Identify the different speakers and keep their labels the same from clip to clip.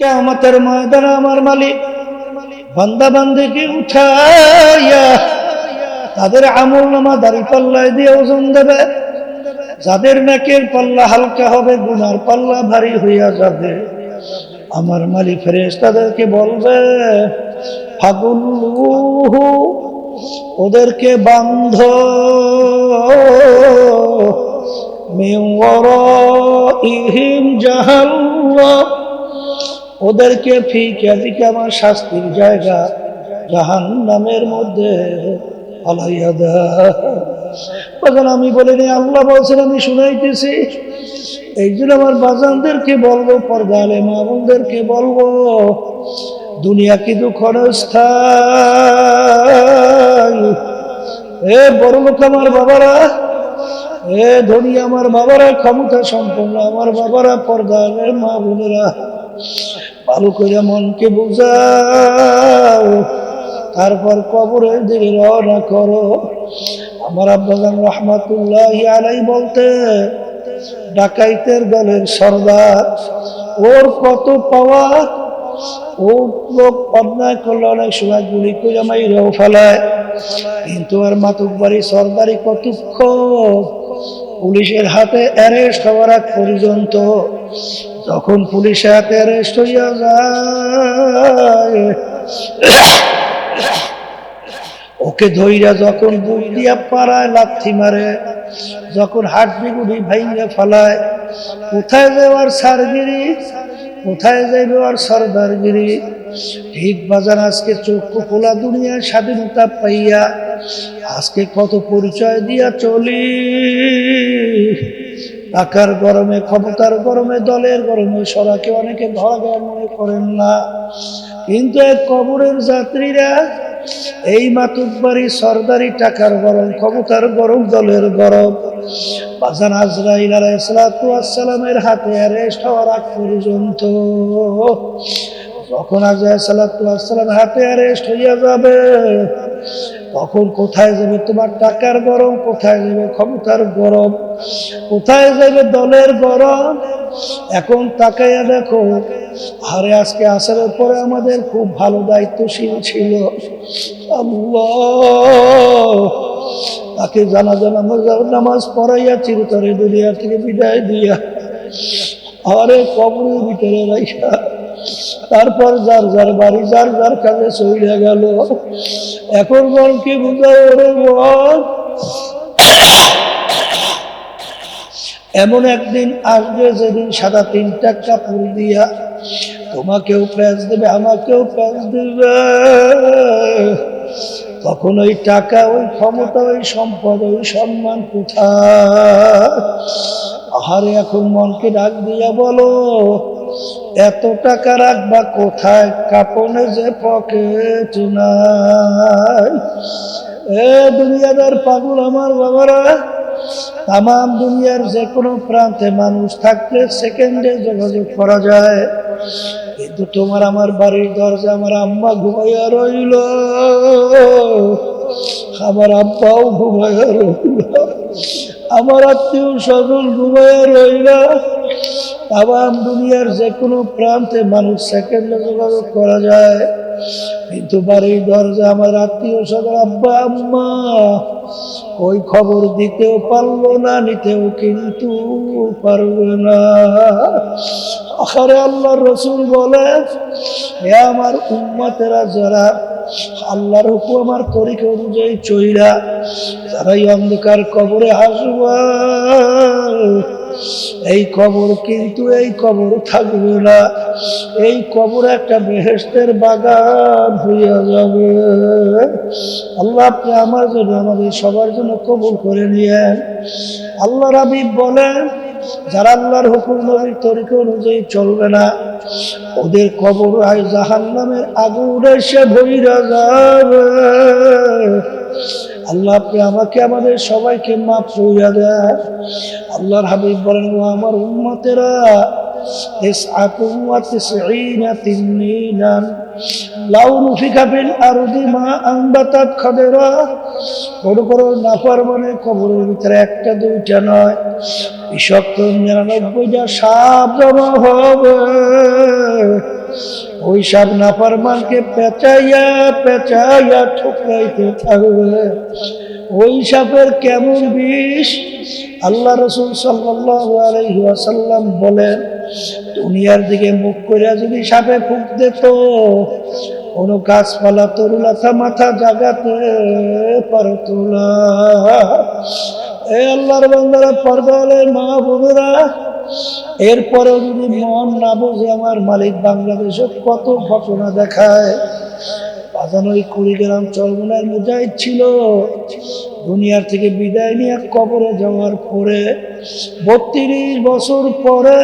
Speaker 1: কেমতের ময়দানে আমার মালিক। বান্দা বান্দিকে উঠাইয়া তাদের আমল নামা দাড়ি পাল্লায় দিয়ে ওজন দেবে। যাদের নাকের পাল্লা হালকা হবে, গুনার পাল্লা ভারী হইয়া যাবে। আমার মালিক ফেরেস তাদেরকে বলবে ফাগুল্লুহু ওদেরকে বান্ধ। ইহিম জাহাল্লাহ ওদেরকে ফিকে আমার শাস্তির জায়গা জাহান নামের মধ্যে তখন আমি বলিনি, আল্লাহ বলছেন, আমি শুনাইতেছি। এই জন্য আমার বাজানদেরকে বলব, পর্দালে মামুনদেরকে বলব, দুনিয়া কিন্তু ক্ষণস্থায়ী এ বড় লোক আমার বাবারা, এ ধনী আমার বাবারা, ক্ষমতা সম্পন্ন আমার বাবারা পর্দালের মা বোনেরা ভালো করে মনকে বুঝাও। তারপর কবরের দিকে রওনা করো, আমার আব্বাজান রহমাতুল্লাহ আলাই বলতে, ডাকাইতের দলের সর্দার, ওর কত পাওয়ার, ও লোক অন্যায় করলে অনেক সময় গুলি করে মাইরেও ফেলায়। কিন্তু আর মাতুক বাড়ি সর্দারি কতক্ষ পুলিশের হাতে অ্যারেস্ট হওয়ার আগ পর্যন্ত যখন পুলিশের হাতে অ্যারেস্ট হইয়া যায়, ওকে ধইরা যখন বুক দিয়া পাড়ায় লাথি মারে, যখন হাট বিগুড়ি ভাইঙ্গা ফালায়, কোথায় যাওয়ার সারগিরি? কোথায় যাইবে আর সর্দারগিরি? ঠিক বাজার আজকে চক্ষু খোলা দুনিয়ার স্বাধীনতা পাইয়া। আজকে কত পরিচয় দিয়া চলি। টাকার গরমে, ক্ষমতার গরমে, দলের গরমে, সরাকে অনেকে ধরা দেওয়ার মনে করেন না। কিন্তু এক কবরের যাত্রীরা, এই মাতুকবাড়ি সর্দারি টাকার গরম, ক্ষমতার গরম, দলের গরম। বাজান আজরাইল আলাইসালামের হাতে অ্যারেস্ট হওয়ার আগ পর্যন্ত যখন সালাতামের হাতে অ্যারেস্ট হইয়া যাবে, তখন কোথায় যাবে তোমার টাকার গরম, কোথায় যাবে ক্ষমতার গরম, কোথায় যাবে দলের গরম? এখন তাকাইয়া দেখো, আরে আজকে আসার পরে আমাদের খুব ভালো দায়িত্বশীল ছিল। তাকে জানা জানা নামাজ পড়াইয়া চিরতরে দুনিয়া থেকে বিদায় দিয়া, আরে কবরের ভিতরে রাইখা। তারপর যার যার বাড়ি, যার যার কাজে চলে গেল। এখন বল কি বুঝায় ওরে বল? এমন একদিন আসবে যেদিন সাদা তিনটা কাপড় দিয়া তোমাকেও প্যাঁচ দেবে, আমাকেও প্যাঁচ দেবে। তখন ওই টাকা, ওই ক্ষমতা, ওই সম্পদ, ওই সম্মান কোথায়? আহারে, এখন মনকে ডাক দিয়া বলো এত টাকা রাখবা কোথায়? কাপনে যে পকেট নাই। এ দুনিয়াদার পাগল আমার বাবারা। তাম দুনিয়ার যে কোনো প্রান্তে মানুষ থাকলে সেকেন্ডে যোগাযোগ করা যায়। কিন্তু তোমার আমার বাড়ির দরজা আমার আম্মা ঘুমাইয়া রইল। আমার আব্বাও ঘুমাইয়া রইল। আমার আত্মীয় স্বজন ঘুমাইয়া রইল। তাম দুনিয়ার যে কোনো প্রান্তে মানুষ সেকেন্ডে যোগাযোগ করা যায়। কিন্তু বাড়ির দরজা আমার আত্মীয় স্বজন, আব্বা, আম্মা, ওই খবর দিতেও পারল না, নিতেও কিন্তু পারবে না। আখারে আল্লাহ রসুল বলে হে আমার উম্মাতেরা যারা আল্লাহর হুকু আমার তরিকা অনুযায়ী চইরা যারা এই অন্ধকার কবরে আসবা এই কবর কিন্তু এই কবর থাকবে না। এই কবর একটা বেহেস্তের বাগান হইয়া যাবে। আল্লাহ আপনি আমার জন্য, আমাদের সবার জন্য কবুল করে নিয়েন। আল্লাহ রাবি বলেন, যারা আল্লাহর হুকুম নবীর তরিকা অনুযায়ী চলবে না, ওদের কবর আয় জাহান নামের আগুন এসে ভইরা যাবে। আল্লাহ আপনি আমাকে আমাদের সবাইকে মাফ করিয়া দেন আল্লাহর হাবিব বলেন ও আমার উম্মতেরা تسعة وتسعين تنينا لو نفخ في الأرض ما أنبتت خضرا বড় বড় নাফার মানে কবরের ভিতরে একটা দুইটা নয় বিষাক্ত নিরানব্বইটা সাপ জমা হবে ওই সব নাফরমানকে পেঁচাইয়া পেঁচাইয়া ঠুকরাইতে থাকবে ওই সাপের কেমন বিষ? আল্লাহ রসুল ওয়াসাল্লাম বলেন, দুনিয়ার দিকে মুখ করে যদি সাপে ফুক দিত, কোনো গাছপালা তরুলাথা মাথা জাগাতে পারত না। এ আল্লাহর বান্দারা পর্দালে মা বোনেরা এরপরেও যদি মন না বোঝে আমার মালিক বাংলাদেশে কত ঘটনা দেখায় বাজানো ওই কুড়িগ্রাম চরমুনার মুজাহিদ ছিল। দুনিয়ার থেকে বিদায় নিয়ে কবরে যাওয়ার পরে, বত্রিশ বছর পরে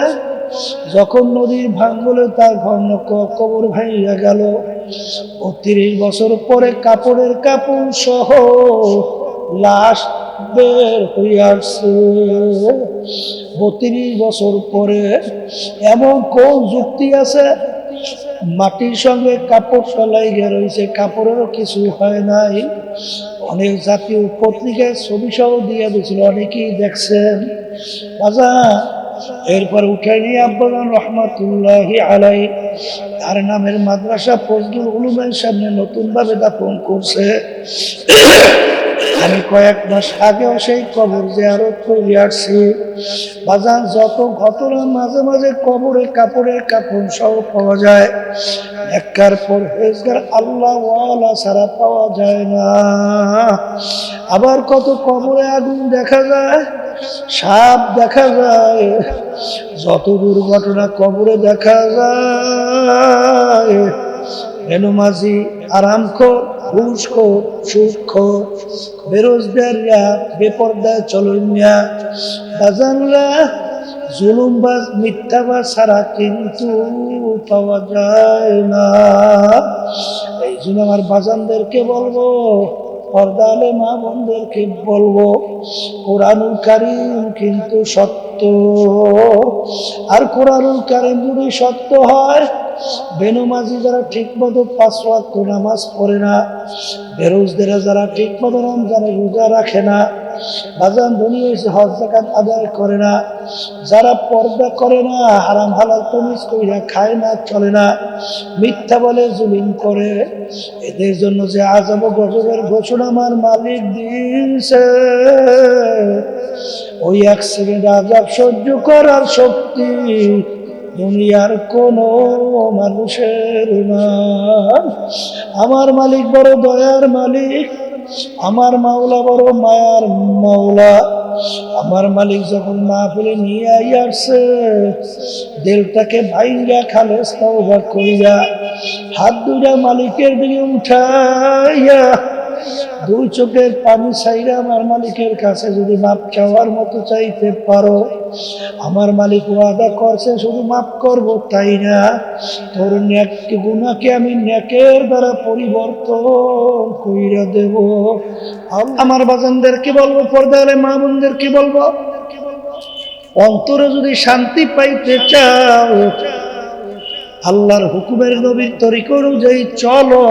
Speaker 1: যখন নদীর ভাঙ্গলে তার ঘর্ণ কবর ভাইয়া গেল, বত্রিশ বছর পরে কাপড়ের কাপড় সহ লাশ বের হইয়া আসছে। বত্রিশ বছর পরে এমন কোন যুক্তি আছে? মাটির সঙ্গে কাপড় ফেলাই গে রয়েছে, কাপড়েরও কিছু হয় নাই। অনেক জাতীয় পত্রিকায় ছবি সহ দিয়ে দিয়েছিল, অনেকেই দেখছেন। বাজা এরপর উঠে নিয়ে আব্বান রহমতুল্লাহ আলাই তার নামের মাদ্রাসা ফজলুল উলুমের সামনে নতুনভাবে দাপন করছে। আমি কয়েক মাস আগেও সেই কবর জিয়ারত করে আসছি। বাজার যত ঘটনা মাঝে মাঝে কবরে কাপড়ের কাপড় সহ পাওয়া যায় একটার পর হেজগার আল্লাহ ওয়ালা ছাড়া পাওয়া যায় না। আবার কত কবরে আগুন দেখা যায় সাপ দেখা যায়, যত দুর্ঘটনা কবরে দেখা যায়। বেনুমাজি আরাম চলনিয়া বাজানরা ছাড়া কিন্তু পাওয়া যায় না। এই আমার বাজানদেরকে বলব পর্দালে মা বোনদেরকে বলব? কোরআনুল কারিম কিন্তু সত্য। আর কোরআনুল কারিম যদি সত্য হয় বেনমাজি যারা ঠিক মতো পাঁচ ওয়াক্ত নামাজ পড়ে না, বেরোজদেরা যারা ঠিক মতো রমজানে রোজা রাখে না বাজান ধনী হয়েছে হজ জাকাত আদায় করে না। যারা পর্দা করে না, হারাম হালাল তমিজ কইরা খায় না, চলে না। মিথ্যা বলে জুলিম করে। এদের জন্য যে আজব গজবের ঘোষণা আমার মালিক দিয়েছে। ওই এক সেকেন্ড আজাব সহ্য করার শক্তি দুনিয়ার কোন মানুষের না। আমার মালিক বড় দয়ার মালিক। আমার মাওলা বড় মায়ার মাওলা। আমার মালিক যখন মা ফেলে নিয়ে আই আসছে, দিলটাকে ভাইরা খালেস তাওবা কইরা হাত দুটা মালিকের দিকে উঠাইয়া দুই চোখের পানি চাইরা আমার মালিকের কাছে যদি মাপ চাওয়ার মতো চাইতে পারো, আমার মালিক ওয়াদা করছে শুধু মাফ করব, তাই না? তোর ন্যাকটি গুণাকে আমি ন্যাকের দ্বারা পরিবর্তন কইরা দেব। আমার বাজানদেরকে বলব পর্দালে মা বোনদেরকে বলব, অন্তরে যদি শান্তি পাইতে চাও, আল্লাহর হুকুমের নবীর তরিক অনুযায়ী চলো।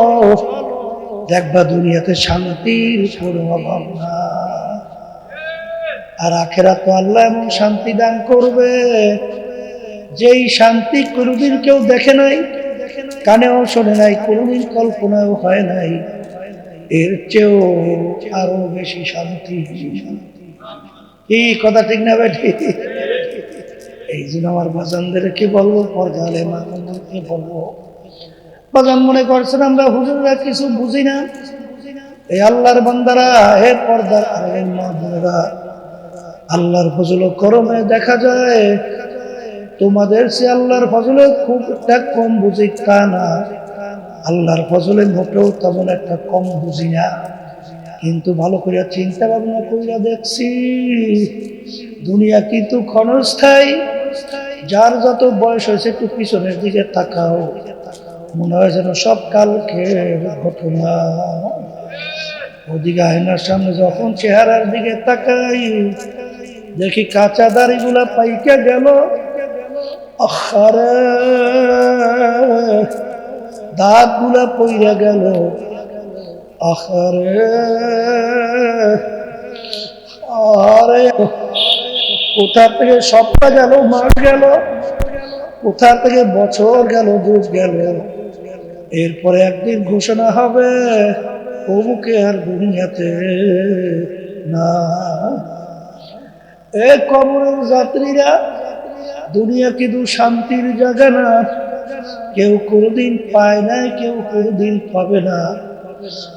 Speaker 1: দেখবা দুনিয়াতে শান্তির কোনো অভাব না আর আখেরা তো আল্লাহ এমন শান্তি দান করবে, যেই শান্তি কোনোদিন কেউ দেখে নাই, কানেও শোনে নাই, কোনোদিন কল্পনাও হয় নাই। এর চেয়েও আরও বেশি শান্তি। কি কথা ঠিক না বেঠি এই জন্য আমার বাজানদেরকে বলব পর্দালে মানুষদেরকে বলব বাজান মনে করছেন, আমরা হুজুররা কিছু বুঝি না। এই আল্লাহর বান্দারা, হে পর্দার মা আল্লাহর ফজল করমে দেখা যায়, তোমাদের সে আল্লাহর ফজলে খুব একটা কম বুঝি তা না। আল্লাহর ফজলে মোটেও তেমন একটা কম বুঝি না। কিন্তু ভালো করিয়া চিন্তা ভাবনা করিয়া দেখছি, দুনিয়া কিন্তু ক্ষণস্থায়ী। যার যত বয়স হয়েছে একটু পিছনের দিকে তাকাও। মনে হয় যেন সব কালকে ঘটনা ওদিকে আয়নার সামনে যখন চেহারার দিকে তাকাই, দেখি কাঁচা দাড়িগুলা পাইকে গেল। আরে দাঁতগুলা পইরা গেল। আরে আরে কোথা থেকে সপ্তাহ গেল মাস গেল। কোথা থেকে বছর গেল, যুগ গেল। এরপরে একদিন ঘোষণা হবে অমুকে আর দুনিয়াতে না। এ কবরের যাত্রীরা, দুনিয়া কিন্তু শান্তির জায়গা না। কেউ কোনোদিন পায় না কেউ কোনোদিন পাবে না।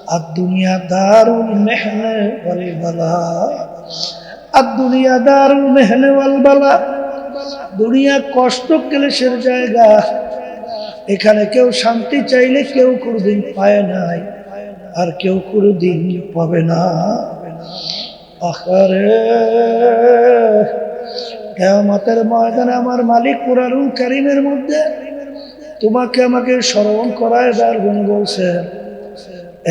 Speaker 1: আর দুনিয়া দারুল মেহনে বলে বালা। আর দুনিয়া দারুল মেহনে বালা। দুনিয়া কষ্ট ক্লেশের জায়গা। এখানে কেউ শান্তি চাইলে কেউ কোনোদিন পায় নাই, আর কেউ কোনোদিন পাবে না। আখারে কেয়ামতের ময়দানে আমার মালিক কুরারুল কারিমের মধ্যে তোমাকে আমাকে স্মরণ করায় দেওয়ার জন্য বলছে,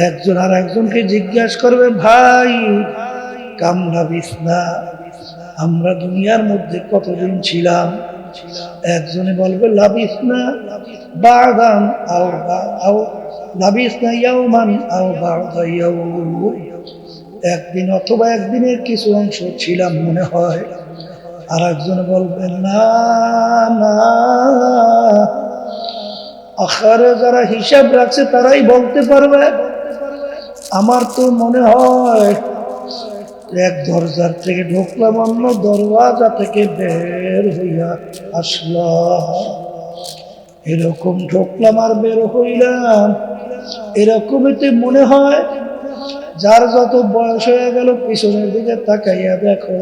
Speaker 1: একজন আর একজনকে জিজ্ঞাসা করবে, ভাই কামলা বিছনা, আমরা দুনিয়ার মধ্যে কতদিন ছিলাম? একজনে বলবে, লাবিস না বাদান আও আও না ইয়াউমান আও একদিন অথবা একদিনের কিছু অংশ ছিলাম মনে হয়। আর একজন বলবে, না না। আখারে যারা হিসাব রাখছে তারাই বলতে পারবে। আমার তো মনে হয় এক দরজার থেকে ঢুকলাম অন্য দরওয়াজা থেকে বের হইয়া আসলাম। এরকম ঢুকলাম আর বের হইলাম। এরকমই মনে হয়, যার যত বয়স হয়ে গেল, পিছনের দিকে তাকাইয়া দেখো।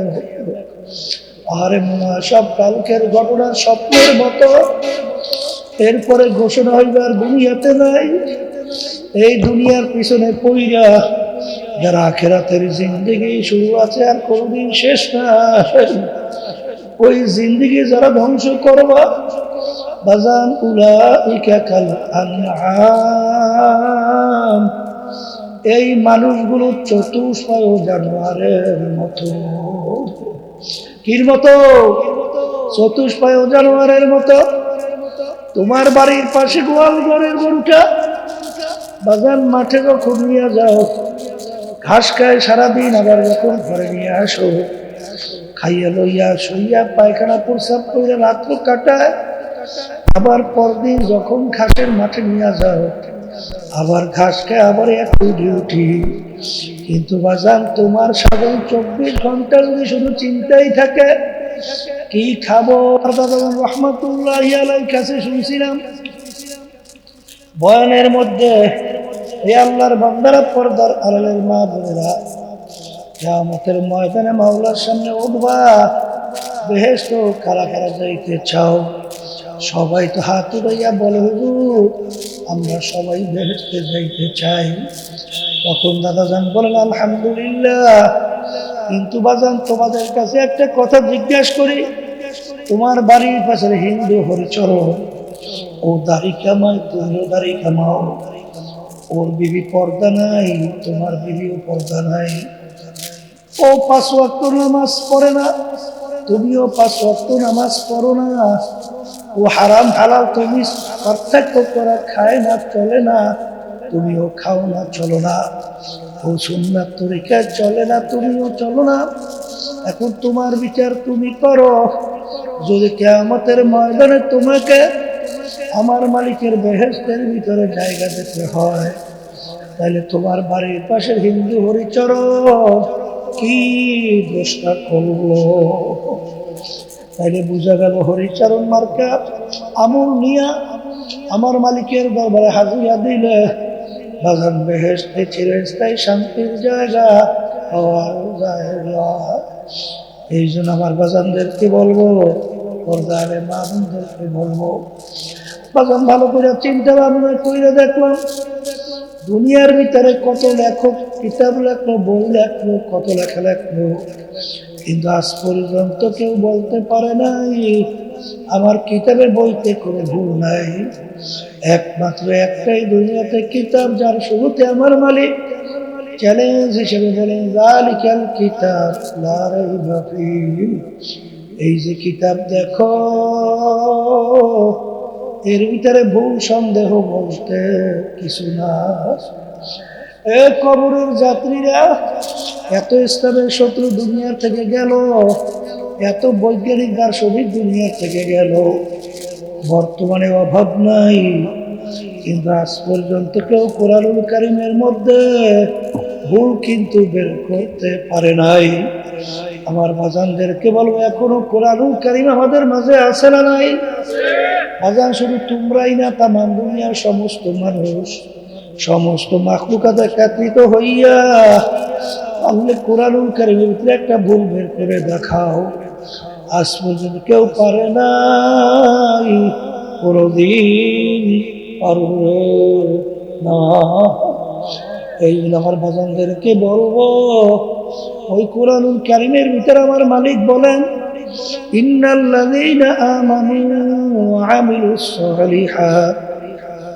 Speaker 1: আরে মনে হয় সব কালকের ঘটনা, স্বপ্নের মতো। এরপরে ঘোষণা হইবার দুনিয়াতে নাই। এই দুনিয়ার পিছনে পইরা যারা আখেরাতের জিন্দিগি শুরু আছে আর কোনোদিন শেষ না ওই জিন্দিগি যারা ধ্বংস করবা, বাজান উলা কাল আনআম। এই মানুষগুলো চতুষ্পয় জানোয়ারের মতো। কির মতো? চতুষ্পয় জানোয়ারের মতো। তোমার বাড়ির পাশে গোয়াল ঘরের গরুটা বাগান মাঠে যখন নিয়ে যাও ঘাস খায় সারাদিন, আবার যখন ঘরে নিয়ে আসো, খাইয়া লইয়া শুইয়া পায়খানা প্রসাব করে রাত্র কাটায়, আবার পরদিন যখন ঘাসের মাঠে নিয়ে যাও, আবার ঘাস খায়, আবার একটু ডিউটি কিন্তু বাজান, তোমার সাধারণ চব্বিশ ঘণ্টা যদি শুধু চিন্তাই থাকে, কি খাব? রহমতুল্লাহ কাছে শুনছিলাম। বয়ানের মধ্যে এই আল্লাহর বান্দারা, পর্দার আলালের মা বোনেরা, কেয়ামতের ময়দানে মাওলার সামনে উঠবা। বেহেস্ত কারা কারা যাইতে চাও, সবাই তো হাত উড়াইয়া বলে আমরা সবাই বেহেস্তে যাইতে চাই। তখন দাদা যান বলেন, আলহামদুলিল্লাহ। কিন্তু বাজান, তোমাদের কাছে একটা কথা জিজ্ঞাসা করি, তোমার বাড়ির পাশে হিন্দু হরিচরণ, ও দাড়ি কামায়, তুমিও দাড়ি কামাও? ওর বিবি পর্দা নাই, তোমার বিবিও পর্দা নাই। ও পাঁচ ওয়াক্ত নামাজ পড়ে না, তুমিও পাঁচ ওয়াক্ত নামাজ পড়ো না। ও হারাম হালাল তুমি পার্থক্য করা খায় না, চলে না, তুমিও খাও না, চলো না। ও সুন্নাত তরিকায় চলে না, তুমিও চলো না। এখন তোমার বিচার তুমি করো। যদি কেয়ামতের ময়দানে তোমাকে আমার মালিকের বেহেস্তের ভিতরে জায়গা দিতে হয়। তাহলে তোমার বাড়ির পাশের হিন্দু হরিচর কি দোষটা করল তাইলে বোঝা গেল হরিচরণ মার্কা আমল নিয়া আমার মালিকের দরবারে হাজিরা দিলে বাগান বেহেস্তে চিরস্থায়ী শান্তির জায়গা হওয়ার জায়গা। এই জন্য আমার বাজানদেরকে বলব, পর্দারে মানুষদেরকে বলব বাগান ভালো করে চিন্তা ভাবনা করে দেখলাম, দুনিয়ার ভিতরে কত লেখক, কিতাব লেখলো, বই লেখলো, কত লেখা লেখলো। কিন্তু আজ পর্যন্ত কেউ বলতে পারে নাই, আমার কিতাবের বইতে কোনো ভুল নাই। একমাত্র একটাই দুনিয়াতে কিতাব, যার শুরুতে আমার মালিক। চ্যালেঞ্জ হিসেবে বলেন, জালিকাল কিতাব লা রাইবা এই যে কিতাব দেখো এর ভিতরে ভুল সন্দেহ বলতে কিছু না। এ কবরের যাত্রীরা, এত ইসলামের শত্রু দুনিয়া থেকে গেল, এত বৈজ্ঞানিক দার্শনিক দুনিয়া থেকে গেল। বর্তমানে অভাব নাই, কিন্তু আজ পর্যন্ত কেউ কোরআনুল কারিমের মধ্যে ভুল কিন্তু বের করতে পারে নাই। আমার বাজানদেরকে বলব এখনও কোরআনুল কারিম আমাদের মাঝে আছে না নাই? বাজান, শুধু তোমরাই না, তামাম দুনিয়ার সমস্ত মানুষ, সমস্ত মাখলুকাত একত্রিত হইয়া, তাহলে কোরআনুল কারিমের ভিতরে একটা ভুল বের করে দেখাও। আজ পর্যন্ত কেউ পারে নাই, কোনোদিন পারবে না। এই আমার বাজানদেরকে বলব ওই কোরআনুল কারিমের ভিতরে আমার মালিক বলেন, ইন্নাল্লাযীনা আমানু ওয়া আমিলুস সালিহাত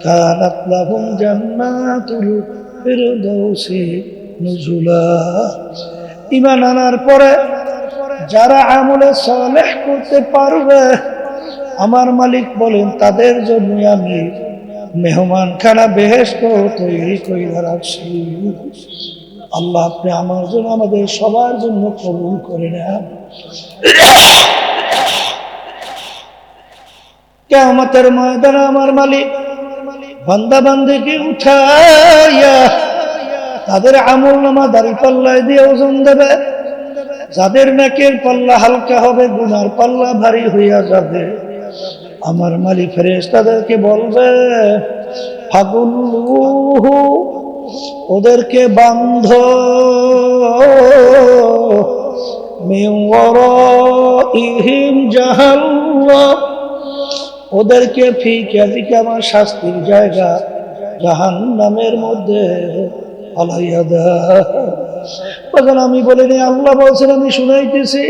Speaker 1: কানাত লাহুম জান্নাতুল ফিরদাউসি নুজুলা। ঈমান আনার পরে যারা আমলে সালেহ করতে পারবে, আমার মালিক বলেন, তাদের জন্য আমি মেহমান খানা বেহেস্ত তৈরি করে রাখছি আল্লাহ আপনি আমার জন্য আমাদের সবার জন্য কবুল করে নেন। কেমতের ময়দানে আমার মালিক বান্দা বান্দিকে উঠাইয়া তাদের আমল নামা দাড়ি পাল্লায় দিয়ে ওজন দেবে। যাদের নাকের পাল্লা হালকা হবে, গুনার পাল্লা ভারী হইয়া যাবে। আমার মালিক ফেরেস তাদেরকে বলবে ফাগুল্লুহু ওদেরকে বান্ধ ইহিম জাহাল্লাহ ওদেরকে ফিকে ফিকে আমার শাস্তির জায়গা জাহান নামের মধ্যে তখন আমি বলিনি, আল্লাহ বলছেন, আমি শুনাইতেছি।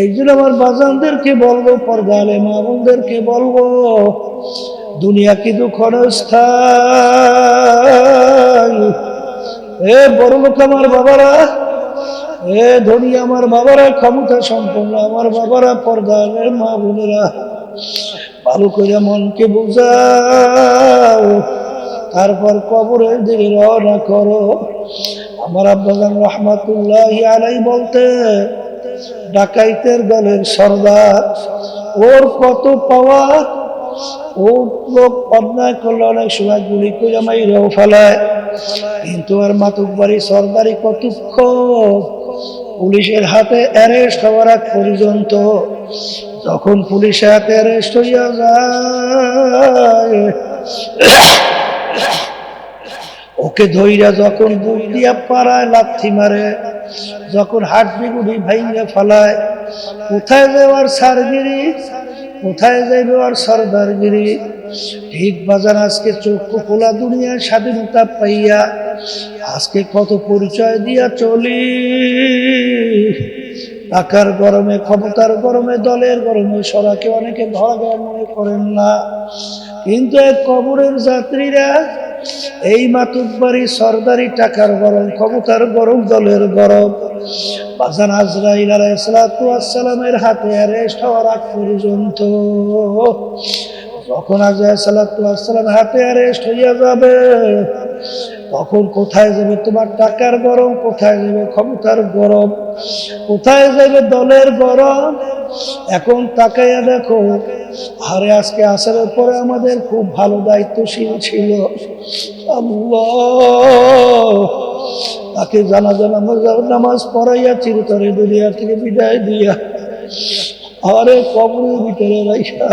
Speaker 1: এই জন্য আমার বাজানদেরকে বলব পর্দালে মা বোনদেরকে বলব। দুনিয়া কিন্তু ক্ষণস্থায়ী এ বড় লোক আমার বাবারা, এ ধনী আমার বাবারা, ক্ষমতা সম্পন্ন আমার বাবারা পর্দালের মা বোনেরা, ভালো করে মনকে বুঝাও, তারপর কবরের দিকে রওনা করো। আমার আব্বাজান রহমাতুল্লাহ আলাই বলতে, ডাকাইতের দলের সর্দার, ওর কত পাওয়া লোক অন্যায় করলে অনেক সময় গুলি করে ফেলায়। কিন্তু আর মাতুক বাড়ি সর্দারি পুলিশের হাতে অ্যারেস্ট হওয়ার পর্যন্ত যখন পুলিশের হাতে অ্যারেস্ট হইয়া যায়, ওকে ধইরা যখন বুক দিয়া পাড়ায় লাথি মারে, যখন হাড্ডি গুড়ি ভাইঙ্গা ফালায়, কোথায় যাওয়ার সারগিরি? কোথায় যাইবে আর সর্দারগিরি? ঠিক বাজার আজকে চক্ষু খোলা দুনিয়া স্বাধীনতা পাইয়া আজকে কত পরিচয় দিয়া চলি। টাকার গরমে, ক্ষমতার গরমে, দলের গরমে সরাকে অনেকে ধরা মনে করেন না। কিন্তু এক কবরের যাত্রীরা এই মাতুকবাড়ি সর্দারি টাকার গরম, ক্ষমতার গরম দলের গরম। বাজান আজরাইল আলাইসালামের হাতে অ্যারেস্ট হওয়ার আগ পর্যন্ত যখন আজরাইল আসসালাম হাতে অ্যারেস্ট হইয়া যাবে তখন কোথায় যাবে তোমার টাকার গরম, কোথায় যাবে ক্ষমতার গরম, কোথায় যাবে দলের গরম? এখন তাকাইয়া দেখো, আরে আজকে আসার পরে আমাদের খুব ভালো দায়িত্বশীল ছিল। তাকে জানা জানা নামাজ পড়াইয়া চিরতরে দুনিয়া থেকে বিদায় দিয়া, আরে কবরের ভিতরে রাইখা,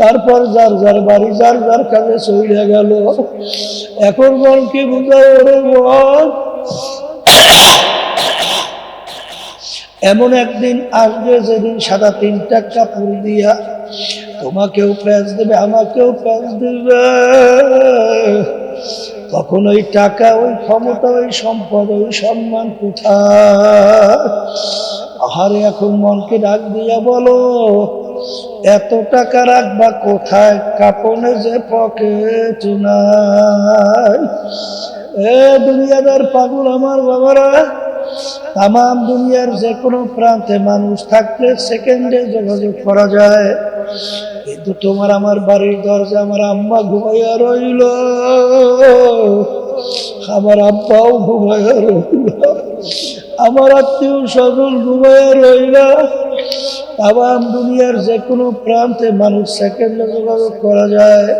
Speaker 1: তারপর যার যার বাড়ি, যার যার কাজে চলে গেল। এখন বলকে বুঝায় ওরে বল এমন একদিন আসবে যেদিন সাদা তিনটা কাপড় দিয়া তোমাকেও প্যাঁচ দেবে, আমাকেও প্যাঁচ দেবে। তখন ওই টাকা, ওই ক্ষমতা, ওই সম্পদ, ওই সম্মান কোথায়? আহারে, এখন মনকে ডাক দিয়া বলো এত টাকা রাখবা কোথায়? কাপনে যে পকেট নাই। এ দুনিয়াদার পাগল আমার বাবারা তাম দুনিয়ার যে কোনো প্রান্তে মানুষ থাকলে সেকেন্ডে যোগাযোগ করা যায়। কিন্তু তোমার আমার বাড়ির দরজা আমার আম্মা ঘুমাইয়া রইল। আমার আব্বাও ঘুমাইয়া রইল। আমার আত্মীয় স্বজন ঘুমাইয়া রইল। তাম দুনিয়ার যে কোনো প্রান্তে মানুষ সেকেন্ডে যোগাযোগ করা যায়।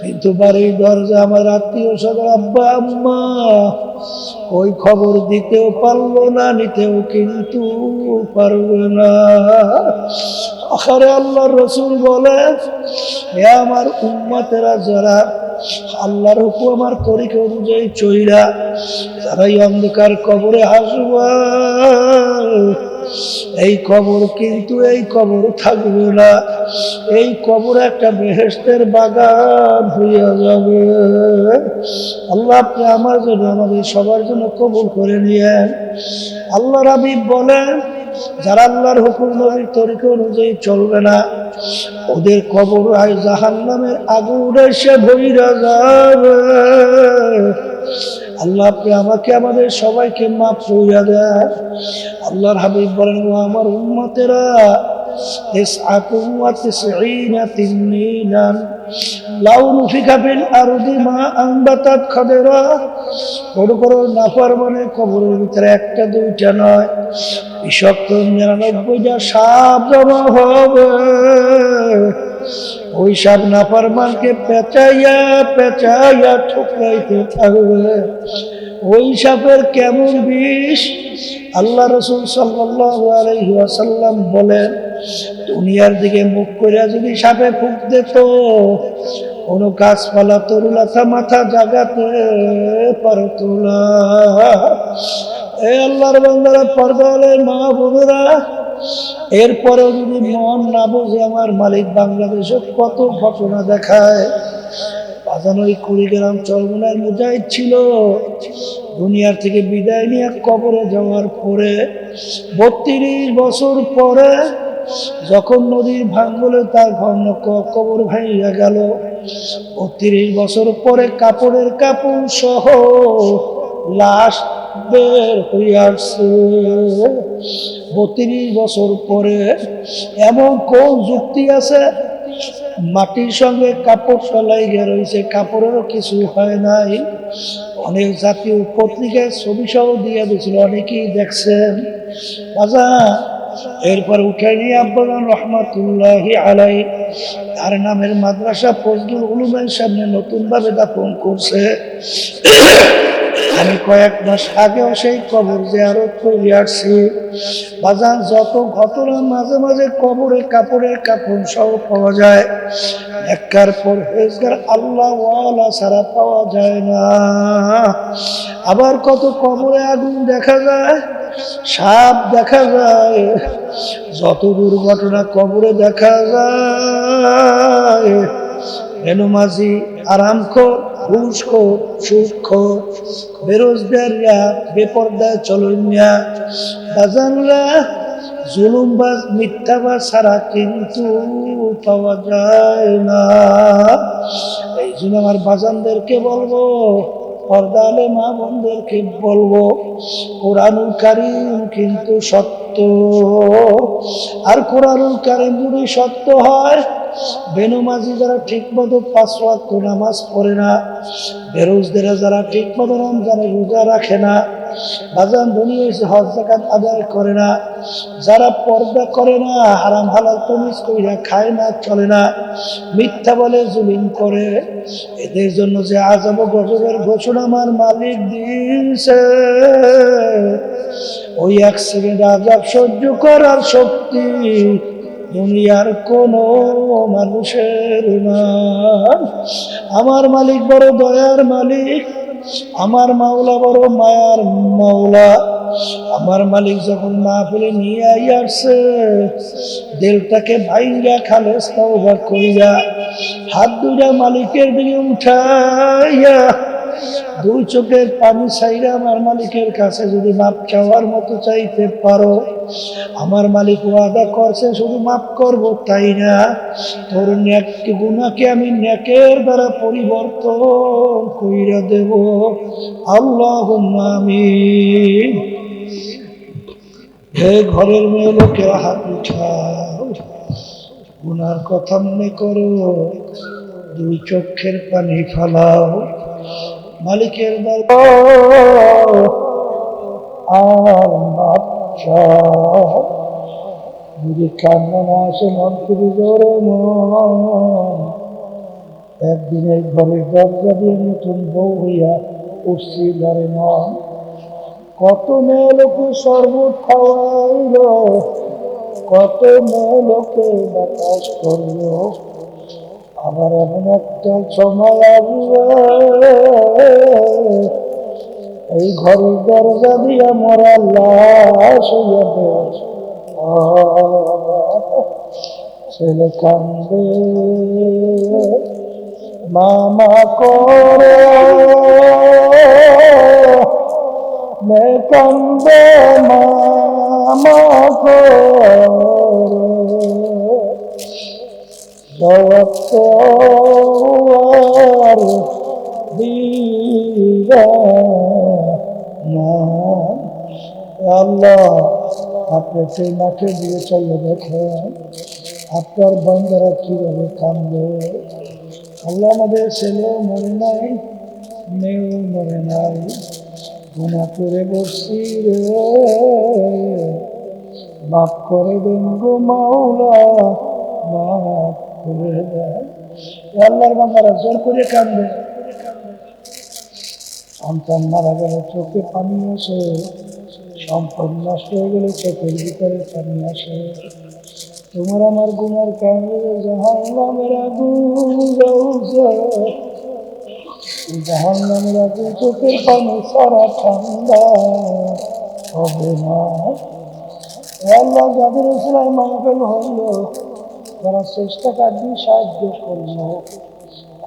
Speaker 1: কিন্তু বাড়ির দরজা আমার আত্মীয় স্বজন, আব্বা, আম্মা, ওই খবর দিতেও পারল না, নিতেও কিন্তু পারবে না। আখারে আল্লাহ রসুল বলে হে আমার উম্মতেরা যারা আল্লাহর হুকুম আমার তরিকা অনুযায়ী চইরা যারা এই অন্ধকার কবরে হাসবা এই কবর কিন্তু এই কবর থাকবে না। এই কবর একটা বেহেস্তের বাগান হইয়া যাবে। আল্লাহ আপনি আমার জন্য, আমাদের সবার জন্য কবুল করে নিয়েন। আল্লাহ রাবিব বলেন, যারা আল্লাহর হুকুম নবীর তরিকা অনুযায়ী চলবে না। ওদের কবর আয় জাহান নামের আগুন এসে ভইরা যাবে। আল্লাহ আপনি আমাকে আমাদের সবাইকে মাফ করিয়া দেন আল্লাহর হাবিব বলেন ও আমার উম্মতেরা تسعة وتسعين تنينا لو نفخ في الأرض ما أنبتت خضرا বড় বড় নাফার মানে কবরের ভিতরে একটা দুইটা নয় বিষাক্ত নিরানব্বইটা সাপ জমা হবে ওই সাপ নাফার মানকে পেঁচাইয়া পেঁচাইয়া ঠুকরাইতে থাকবে। ওই সাপের কেমন বিষ? আল্লাহ রসুল সাল্লাহ আলহিহাসাল্লাম বলেন, দুনিয়ার দিকে মুখ করে যদি সাপে ফুক দিত, কোনো গাছপালা তরুলাথা মাথা জাগাতে পারত না। এ আল্লাহর বান্দারা পর্দালে মা বোনেরা এরপরেও যদি মন না বোঝে আমার মালিক বাংলাদেশে কত ঘটনা দেখায় বাজানো কুড়িগ্রাম চরমনার মুজাহিদ ছিল। দুনিয়ার থেকে বিদায় নিয়ে কবরে যাওয়ার পরে, বত্রিশ বছর পরে যখন নদীর ভাঙ্গলে তার ঘন কবর ভাইয়া গেল, বত্রিশ বছর পরে কাপড়ের কাপড় সহ লাশ বের হয়ে আসছে। বত্রিশ বছর পরে এমন কোন যুক্তি আছে? মাটির সঙ্গে কাপড় ফেলাইগে রয়েছে, কাপড়েরও কিছু হয় নাই। অনেক জাতীয় পত্রিকায় ছবি সহ দিয়ে দিয়েছিল, অনেকেই দেখছেন। বাজা এরপর উঠে নিয়ে আব্বান রহমাতুল্লাহি আলাই তার নামের মাদ্রাসা ফজলুল উলুমের সামনে নতুনভাবে দাপন করছে। আমি কয়েক মাস আগেও সেই কবর জিয়ারত করে আসছি। বাজার যত ঘটনা মাঝে মাঝে কবরে কাপড়ের কাপড় সহ পাওয়া যায় একটার পর হেজগার আল্লাহ ছাড়া পাওয়া যায় না। আবার কত কবরে আগুন দেখা যায় সাপ দেখা যায়, যত দুর্ঘটনা কবরে দেখা যায়। রেনুমাঝি আরাম কর ঘুষ খোর সুদ খোর, বেরোজগাররা বেপর্দায় চলনিয়া বাজানরা জুলুমবাজ মিথ্যাবাজ ছাড়া কিন্তু পাওয়া যায় না। এই জন্য আমার বাজানদেরকে বলব পর্দালে মা বোনদেরকে বলব, কোরআনুল কারিম কিন্তু সত্য। আর কোরআনুল কারিম যদি সত্য হয় বেনমাজি যারা ঠিক মতো পাঁচ ওয়াক্ত নামাজ পড়ে না বেরোজদেরা যারা ঠিক মতো রমজানে রোজা রাখে না বাজান ধনী হয়েছে হজ জাকাত আদায় করে না, যারা পর্দা করে না, হারাম হালাল তমিজ কইরা খায় না, চলে না, মিথ্যা বলে জুলিম করে, এদের জন্য যে আজব গজবের ঘোষণা আমার মালিক দিয়েছে। ওই এক সেকেন্ড আজাব সহ্য করার শক্তি দুনিয়ার কোন মানুষের না। আমার মালিক বড় দয়ার মালিক আমার মাওলা বড় মায়ার মাওলা। আমার মালিক যখন মা ফেলে নিয়ে আসছে, দিলটাকে ভাইঙ্গা খালেস তাওবা করিয়া হাত দুটা মালিকের দিকে উঠাইয়া দুই চোখের পানি চাইরা আমার মালিকের কাছে যদি মাপ চাওয়ার মতো চাইতে পারো, আমার মালিক ওয়াদা করছে শুধু মাফ করব, তাই না? তোর ন্যাক গুণাকে আমি ন্যাকের দ্বারা পরিবর্তন কইরা দেব। আল্লাহ আমি হে ঘরের মেয়ে লোকে হাত উঠাও। গুনার কথা মনে করো। দুই চোখের পানি ফালাও। মালিকের আর মন জোরে, মন। একদিন এই ঘরের দরজা দিয়ে নতুন বউ হইয়া উঠছি ধরে না কত মেয়ে লোকে শরবত খাওয়াইল, কত মেয়ে লোকে বাতাস করল। আবার এমন একটা সময় আসবে। এই ঘরের দরজা দিয়া মরা লাশ দেয়। ছেলে কান্দে। মামা করে। মে কান্দে মামা করে। আপনি সেই মাঠে দিয়ে চলে দেখেন, আপনার বন্ধুরা কীভাবে কান্দে। আল্লাহ আমাদের ছেলেও মরে নাই, মেয়েও মরে নাই। গুণা করে বসছি রে, মাফ করে দেন গো মাওলা, মাফ আল্লাহর বান্দারা জোর করে কান্দে সন্তান মারা গেল চোখে পানি আসে। সম্পদ নষ্ট হয়ে গেলে চোখের ভিতরে পানি আসে। তোমার আমার গুণার কারণে জাহান নামের জাহান নামের আগুন চোখের পানি সারা ঠান্ডা হবে না। আল্লাহ যাদের উসলায় মাহফিল হইল তারা চেষ্টা কাটিয়ে সাহায্য করল।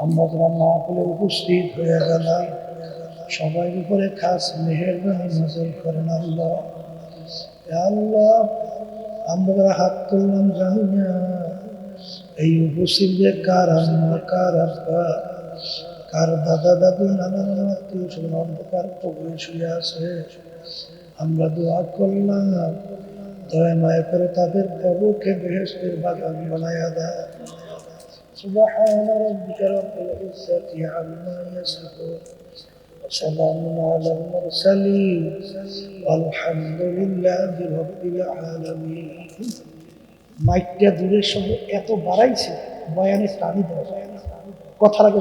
Speaker 1: আমরা যারা বলে উপস্থিত হয়ে গেলাম, সবাই উপরে খাস মেহরবানি নজর করেন আল্লাহ। আল্লাহ, আমরা হাত তুললাম জানি না, এই উপস্থিতদের কার আম্মা কার আব্বা, কার দাদা, দাদু, নানা নানা আত্মীয় স্বজন অন্ধকার কবরে শুয়ে আছে। আমরা দোয়া করলাম দয়া মায়া করে তাদের কবরকে বেহেস্তের বাগান বানায়া দেয় سبحان ربك رب العزة عما يصفون وسلام على المرسلين والحمد لله رب العالمين মাইকটা দূরের সঙ্গে এত বাড়াইছে বয়ানে টানি দেওয়া যায় না কথার আগে